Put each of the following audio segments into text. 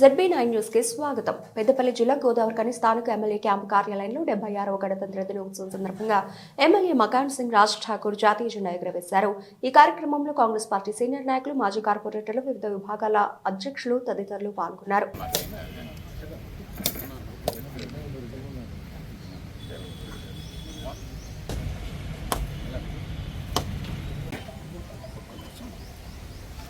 ZB nine న్యూస్కి స్వాగతం. పెద్దపల్లి జిల్లా గోదావరికని స్థానిక ఎమ్మెల్యే క్యాంపు కార్యాలయంలో డెబ్బై ఆరవ గణతంత్ర దినోత్సవం సందర్భంగా ఎమ్మెల్యే మకాన్ సింగ్ రాజ్ ఠాకూర్ జాతీయ జెండా ఎగురవేశారు. ఈ కార్యక్రమంలో కాంగ్రెస్ పార్టీ సీనియర్ నాయకులు మాజీ కార్పొరేటర్లు వివిధ విభాగాల అధ్యక్షులు తదితరులు పాల్గొన్నారు.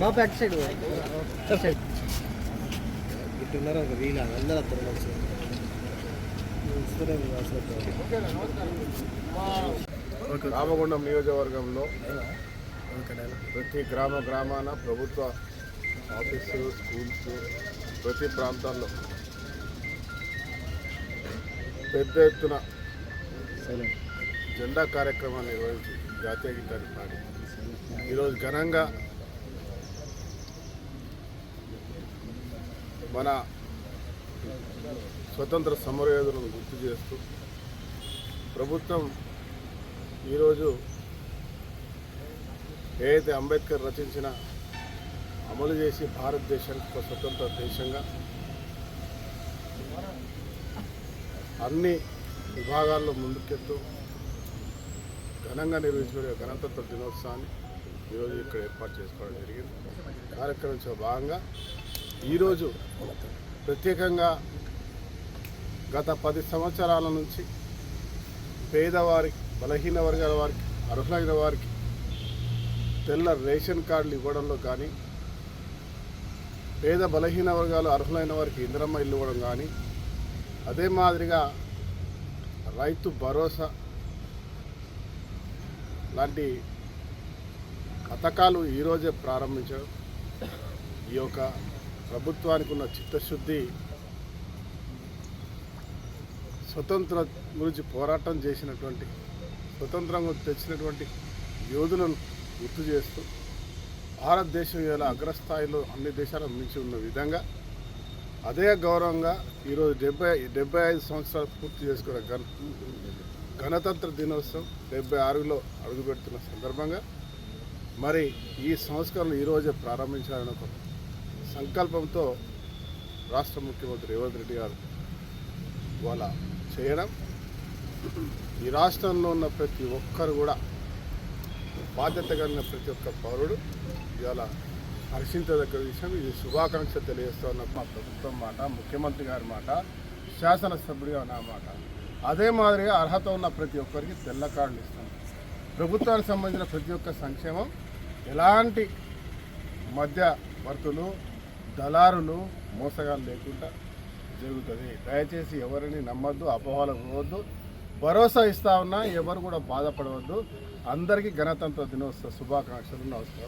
బాబు అటు సైడ్ ఇట్టున్నారు ఒక అందరూ అత్తరు కలిసి రామగుండం నియోజకవర్గంలో ప్రతి గ్రామ గ్రామాన ప్రభుత్వ ఆఫీసులు స్కూల్స్ ప్రతి ప్రాంతాల్లో పెద్ద ఎత్తున జెండా కార్యక్రమాన్ని నిర్వహించి జాతీయ గీతాన్ని పాడి. ఈరోజు ఘనంగా మన స్వతంత్ర సమరయోధులను గుర్తు చేస్తూ ప్రభుత్వం ఈరోజు ఏదైతే అంబేద్కర్ రచించిన అమలు చేసి భారతదేశానికి ఒక స్వతంత్ర దేశంగా అన్ని విభాగాల్లో ముందుకెళ్తూ ఘనంగా నిర్వహించుకునే గణతంత్ర దినోత్సవాన్ని ఈరోజు ఇక్కడ ఏర్పాటు చేసుకోవడం జరిగింది. కార్యక్రమంలో భాగంగా ఈరోజు ప్రత్యేకంగా గత పది సంవత్సరాల నుంచి పేదవారికి బలహీన వర్గాల వారికి అర్హులైన వారికి తెల్ల రేషన్ కార్డులు ఇవ్వడంలో కానీ పేద బలహీన వర్గాలు అర్హులైన వారికి ఇంద్రమ్మ ఇల్లు ఇవ్వడం కానీ అదే మాదిరిగా రైతు భరోసా లాంటి పథకాలు ఈరోజే ప్రారంభించడం ఈ యొక్క ప్రభుత్వానికి ఉన్న చిత్తశుద్ధి స్వతంత్ర గురించి పోరాటం చేసినటువంటి స్వతంత్రంగా తెచ్చినటువంటి యోధులను గుర్తు చేస్తూ భారతదేశం ఇలా అగ్రస్థాయిలో అన్ని దేశాలకు మించి ఉన్న విధంగా అదే గౌరవంగా ఈరోజు డెబ్బై డెబ్బై ఐదు సంవత్సరాలు పూర్తి చేసుకున్న గణ గణతంత్ర దినోత్సవం డెబ్బై ఆరులో అడుగుపెడుతున్న సందర్భంగా మరి ఈ సంస్కరణలు ఈరోజే ప్రారంభించాలని ఒక సంకల్పంతో రాష్ట్ర ముఖ్యమంత్రి రేవంత్ రెడ్డి గారు వాళ్ళ చేయడం. ఈ రాష్ట్రంలో ఉన్న ప్రతి ఒక్కరు కూడా బాధ్యత కలిగిన ప్రతి ఒక్క పౌరుడు ఇవాళ హర్షించదగ్గ విషయం. ఇది శుభాకాంక్ష తెలియజేస్తున్న మా ప్రభుత్వం మాట ముఖ్యమంత్రి గారి మాట శాసనసభ్యుడిగా నా మాట. అదే మాదిరిగా అర్హత ఉన్న ప్రతి ఒక్కరికి తెల్ల కార్డులు ఇస్తాం. ప్రభుత్వానికి సంబంధించిన ప్రతి ఒక్క సంక్షేమం ఎలాంటి మధ్యవర్తులు దళారులు మోసగాలు లేకుండా జరుగుతుంది. దయచేసి ఎవరిని నమ్మద్దు అపోహలకు పోవద్దు. భరోసా ఇస్తా ఉన్నా ఎవరు కూడా బాధపడవద్దు. అందరికీ గణతంత్ర దినోత్సవ శుభాకాంక్షలు నమస్కారం.